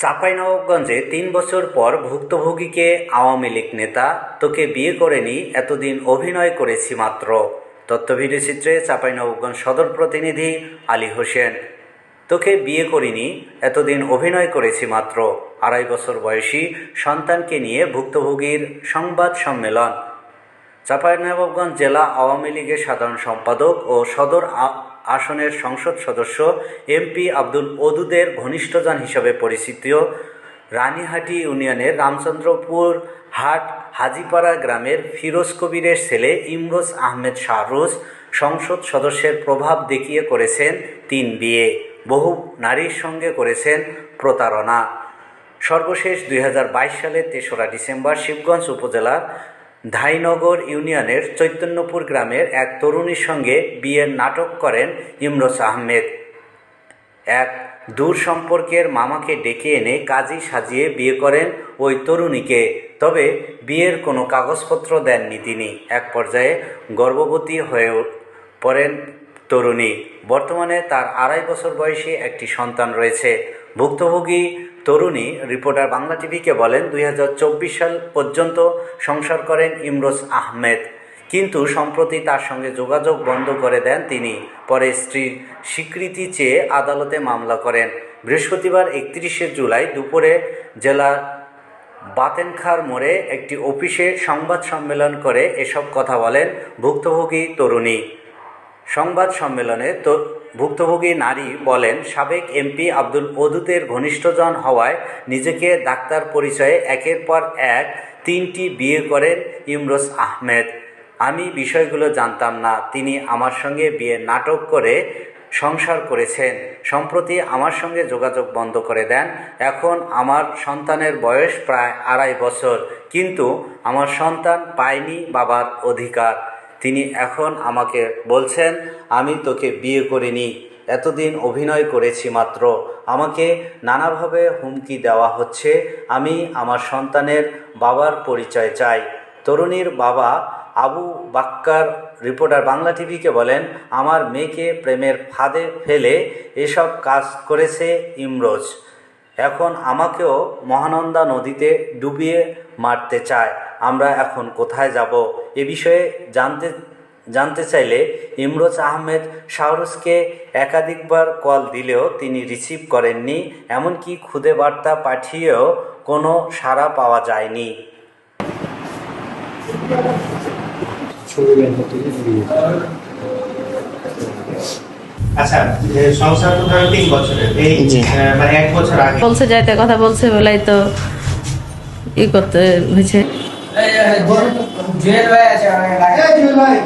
চাঁপাইনবাবগঞ্জে তিন বছর পর ভুক্তভোগীকে আওয়ামী লীগ নেতা তোকে বিয়ে করেনি, এতদিন অভিনয় করেছি মাত্র। তথ্যভিডিও চিত্রে চাঁপাইনবাবগঞ্জ সদর প্রতিনিধি আলী হোসেন, তোকে বিয়ে করিনি, এতদিন অভিনয় করেছি মাত্র। আড়াই বছর বয়সী সন্তানকে নিয়ে ভুক্তভোগীর সংবাদ সম্মেলন। চাঁপাইনবাবগঞ্জ জেলা আওয়ামী লীগের সাধারণ সম্পাদক ও সদর আসনের সংসদ সদস্য এমপি আব্দুল ওদুদের ঘনিষ্ঠজন হিসেবে পরিচিত রানীহাটি ইউনিয়নের রামচন্দ্রপুর হাট হাজিপাড়া গ্রামের ফিরোজ কবিরের ছেলে ইমরোজ আহমেদ শাহরুজ সংসদ সদস্যের প্রভাব দেখিয়ে করেছেন তিন বিয়ে। বহু নারীর সঙ্গে করেছেন প্রতারণা। সর্বশেষ দুই হাজার বাইশ সালের তেসরা ডিসেম্বর শিবগঞ্জ উপজেলার ধাইনগর ইউনিয়নের চৈতন্যপুর গ্রামের এক তরুণীর সঙ্গে বিয়ের নাটক করেন ইমরোজ আহমেদ। এক দূর সম্পর্কের মামাকে ডেকে এনে কাজী সাজিয়ে বিয়ে করেন ওই তরুণীকে, তবে বিয়ের কোনো কাগজপত্র দেননি তিনি। এক পর্যায়ে গর্ভবতী হয়ে পড়েন তরুণী। বর্তমানে তার আড়াই বছর বয়সী একটি সন্তান রয়েছে। ভুক্তভোগী তরুণী রিপোর্টার বাংলা টিভিকে বলেন, দুই হাজার চব্বিশ সাল পর্যন্ত সংসার করেন ইমরোজ আহমেদ। কিন্তু সম্প্রতি তার সঙ্গে যোগাযোগ বন্ধ করে দেন তিনি। পরে স্ত্রীর স্বীকৃতি চেয়ে আদালতে মামলা করেন। বৃহস্পতিবার একত্রিশে জুলাই দুপুরে জেলার বাতেনখার মোড়ে একটি অফিসে সংবাদ সম্মেলন করে এসব কথা বলেন ভুক্তভোগী তরুণী। সংবাদ সম্মেলনে তো ভুক্তভোগী নারী বলেন, সাবেক এমপি আব্দুল ওদুতের ঘনিষ্ঠজন হওয়ায় নিজেকে ডাক্তার পরিচয়ে একের পর এক তিনটি বিয়ে করেন ইমরোজ আহমেদ। আমি বিষয়গুলো জানতাম না, তিনি আমার সঙ্গে বিয়ে নাটক করে সংসার করেছেন। সম্প্রতি আমার সঙ্গে যোগাযোগ বন্ধ করে দেন। এখন আমার সন্তানের বয়স প্রায় আড়াই বছর, কিন্তু আমার সন্তান পায়নি বাবার অধিকার। তিনি এখন আমাকে বলছেন, আমি তোকে বিয়ে করিনি, এতদিন অভিনয় করেছি মাত্র। আমাকে নানাভাবে হুমকি দেওয়া হচ্ছে। আমি আমার সন্তানের বাবার পরিচয় চাই। তরুণীর বাবা আবু বাক্কার, রিপোর্টার বাংলা টিভিকে বলেন, আমার মেয়েকে প্রেমের ফাঁদে ফেলে এসব কাজ করেছে ইমরোজ। এখন আমাকেও মহানন্দা নদীতে ডুবিয়ে মারতে চায়। আমরা এখন কোথায় যাব এ বিষয়ে জানতে জানতে চাইলে ইমরোজ আহমেদ শাহরুজকে একাধিকবার কল দিলেও তিনি রিসিভ করেননি এমনকি খুদে বার্তা পাঠিয়েও কোনো সাড়া পাওয়া যায়নি। আচ্ছা মানে এক বছর আগে। বলছে যাইতে কথা বলছে বলাই তো ই করতে হয়েছে। जेल भाई अच्छा है। जेल भाई